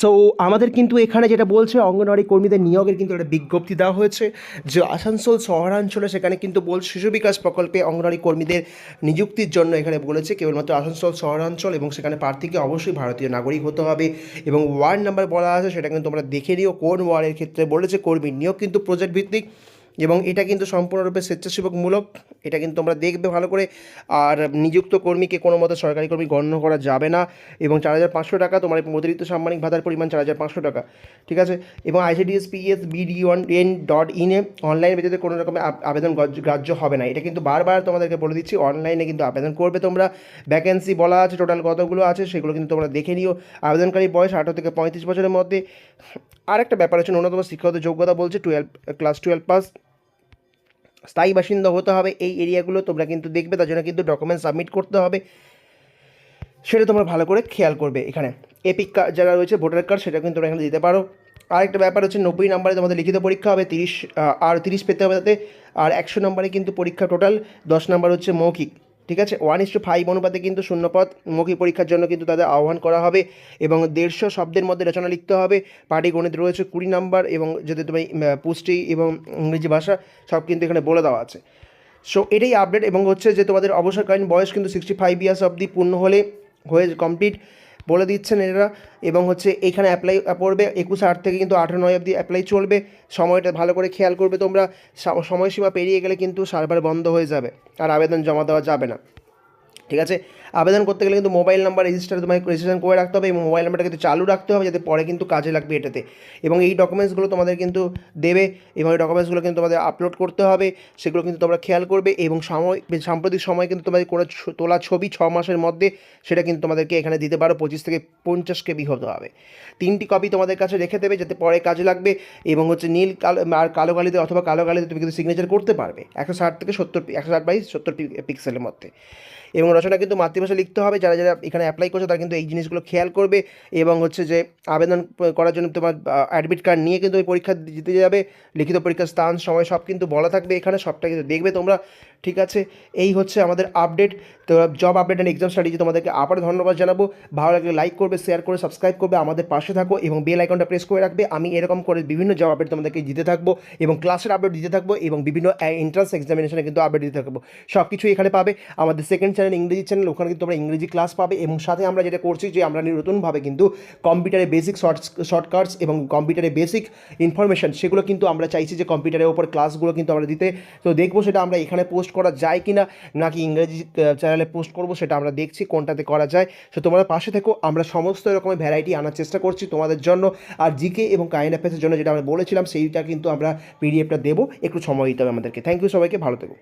So আমাদের কিন্তু এখানে যেটা বলছে, অঙ্গনওয়াড়ি কর্মীদের নিয়োগের কিন্তু একটা বিজ্ঞপ্তি দেওয়া হয়েছে যে আসানসোল শহরাঞ্চলে সেখানে কিন্তু বল শিশু বিকাশ প্রকল্পে অঙ্গনওয়াড়ি কর্মীদের নিযুক্তির জন্য এখানে বলেছে কেবলমাত্র আসানসোল শহরাঞ্চল এবং সেখানে প্রার্থীকে অবশ্যই ভারতীয় নাগরিক হতে হবে। এবং ওয়ার্ড নাম্বার বলা আছে, সেটা কিন্তু আমরা দেখে নিও, কোন ওয়ার্ডের ক্ষেত্রে বলেছে কর্মীর নিয়োগ কিন্তু প্রজেক্ট ভিত্তিক। এবং এটা কিন্তু সম্পূর্ণরূপে স্বেচ্ছাসেবকমূলক। এটা কিন্তু তোমরা দেখবে ভালো করে। আর নিযুক্ত কর্মীকে কোনো মতো সরকারি কর্মী গণ্য করা যাবে না। এবং চার হাজার পাঁচশো টাকা তোমার অতিরিক্ত সাম্মানিক ভাতার পরিমাণ চার হাজার পাঁচশো টাকা। ঠিক আছে? এবং ICDS PS BD one ten dot ইনে অনলাইন ভিত্তিতে কোনো রকমের আবেদন গ্রাহ্য- হবে না। এটা কিন্তু বারবার তোমাদেরকে বলে দিচ্ছি অনলাইনে কিন্তু আবেদন করবে তোমরা। ভ্যাকেন্সি বলা আছে টোটাল কতগুলো আছে, সেগুলো কিন্তু তোমরা দেখে নিও। আবেদনকারী বয়স আঠারো থেকে পঁয়ত্রিশ বছরের মধ্যে। আরেকটা ব্যাপার আছে ন্যূনতম শিক্ষাগত যোগ্যতা বলছে টুয়েলভ ক্লাস টুয়েলভ পাস স্থায়ী বাসিন্দা হতে হবে এই এরিয়াগুলো, তোমরা কিন্তু দেখবে, তার জন্য কিন্তু ডকুমেন্ট সাবমিট করতে হবে। সেটা তোমরা ভালো করে খেয়াল করবে এখানে। এপিক কার্ড যারা রয়েছে ভোটার কার্ড সেটা কিন্তু তোমরা এখানে দিতে পারো। আরেকটা ব্যাপার হচ্ছে, নব্বই নম্বরে তোমাদের লিখিত পরীক্ষা হবে, তিরিশ আর তিরিশ পেতে হবে তাতে। আর একশো নম্বরে কিন্তু পরীক্ষা টোটাল দশ নম্বর হচ্ছে মৌখিক। ঠিক আছে? ওয়ান ইস টু ফাইভ অনুপাতে কিন্তু শূন্যপদ মুখী পরীক্ষার জন্য কিন্তু তাদের আহ্বান করা হবে এবং দেড়শো শব্দের মধ্যে রচনা লিখতে হবে। পাটিগণিত রয়েছে কুড়ি নাম্বার এবং যদি তুমি পুষ্টি এবং ইংরেজি ভাষা সব কিন্তু এখানে বলে দেওয়া আছে। সো এটাই আপডেট এবং হচ্ছে যে তোমাদের অবসরকালীন বয়স কিন্তু সিক্সটি ফাইভ ইয়ার্স অবধি পূর্ণ হলে, হয়ে কমপ্লিট বলে দিচ্ছেন এরা এবং হচ্ছে এখানে অ্যাপ্লাই পড়বে একুশ আট থেকে কিন্তু আঠেরো, নয় অবধি অ্যাপ্লাই চলবে। সময়টা ভালো করে খেয়াল করবে তোমরা। সময়সীমা পেরিয়ে গেলে কিন্তু সার্ভার বন্ধ হয়ে যাবে। আর আবেদন জমা দেওয়া যাবে না। ঠিক আছে? আবেদন করতে গেলে কিন্তু মোবাইল নাম্বার রেজিস্টার তোমাকে রেজিস্ট্রেশন করে রাখতে হবে এবং মোবাইল নাম্বারটা কিন্তু চালু রাখতে হবে যাতে পরে কিন্তু কাজে লাগবে এটাতে। এবং এই ডকুমেন্টসগুলো তোমাদের কিন্তু দেবে এবং এই ডকুমেন্টসগুলো কিন্তু তোমাদের আপলোড করতে হবে, সেগুলো কিন্তু তোমরা খেয়াল করবে এবং সময়, সাম্প্রতিক সময় কিন্তু তোমাদের কোনো তোলা ছবি ছ মাসের মধ্যে সেটা কিন্তু তোমাদেরকে এখানে দিতে পারো, পঁচিশ থেকে পঞ্চাশ কেবি হতে হবে। তিনটি কপি তোমাদের কাছে রেখে দেবে যাতে পরে কাজে লাগবে এবং হচ্ছে নীল, কালো, আর কালো কালিতে অথবা কালো কালিতে তুমি কিন্তু সিগনেচার করতে পারবে, একশো ষাট থেকে সত্তর একশো ষাট বাইশ সত্তর পিক্সেলের মধ্যে। এবং রচনা কিন্তু মাতৃভাষা লিখতে হবে। যারা যারা এখানে অ্যাপ্লাই করছে, তারা কিন্তু এই জিনিসগুলো খেয়াল করবে এবং হচ্ছে যে আবেদন করার জন্য তোমার অ্যাডমিট কার্ড নিয়ে কিন্তু ওই পরীক্ষা দিতে যাবে। লিখিত পরীক্ষার স্থান, সময় সব কিন্তু বলা থাকবে এখানে, সবটা কিন্তু দেখবে তোমরা। ঠিক আছে? এই হচ্ছে আমাদের আপডেট তো জব আপডেট অ্যান্ড এক্সাম স্টাডিজে তোমাদেরকে আবার ধন্যবাদ জানাব। ভালো লাগলে লাইক করবে শেয়ার করে সাবস্ক্রাইব করবে, আমাদের পাশে থাকো এবং বেল আইকনটা প্রেস করে রাখবে। আমি এরকম করে বিভিন্ন জব আপডেট তোমাদেরকে দিতে থাকব এবং ক্লাসের আপডেট দিতে থাকব এবং বিভিন্ন এন্ট্রান্স এক্সামিনেশনে কিন্তু আপডেট দিতে থাকব। সব কিছু এখানে পাবে। আমাদের সেকেন্ড চ্যানেল ইংরেজি চ্যানেল ওখানে কিন্তু তোমরা ইংরেজি ক্লাস পাবে এবং সাথে আমরা যেটা করছি যে আমরা নতুনভাবে কিন্তু কম্পিউটারে বেসিক শর্ট শর্টকাটস এবং কম্পিউটারে বেসিক ইনফরমেশন সেগুলো কিন্তু আমরা চাইছি যে কম্পিউটারের ওপর ক্লাসগুলো কিন্তু আমরা দিতে। তো দেখব সেটা আমরা এখানে পোস্ট করা যায় কি না নাকি ইংরেজি চ্যানেলে পোস্ট করব সেটা আমরা দেখছি কোনটাতে করা যায়। তো তোমরা পাশে থেকো, আমরা সমস্ত রকমের ভ্যারাইটি আনার চেষ্টা করছি তোমাদের জন্য। আর জিকে এবং কাইন্ড অ্যাফেয়ার্সের জন্য যেটা আমরা বলেছিলাম, সেইটা কিন্তু আমরা পিডিএফটা দেবো, একটু সময় দিতে হবে আমাদেরকে। থ্যাংক ইউ সবাইকে, ভালো থেকো।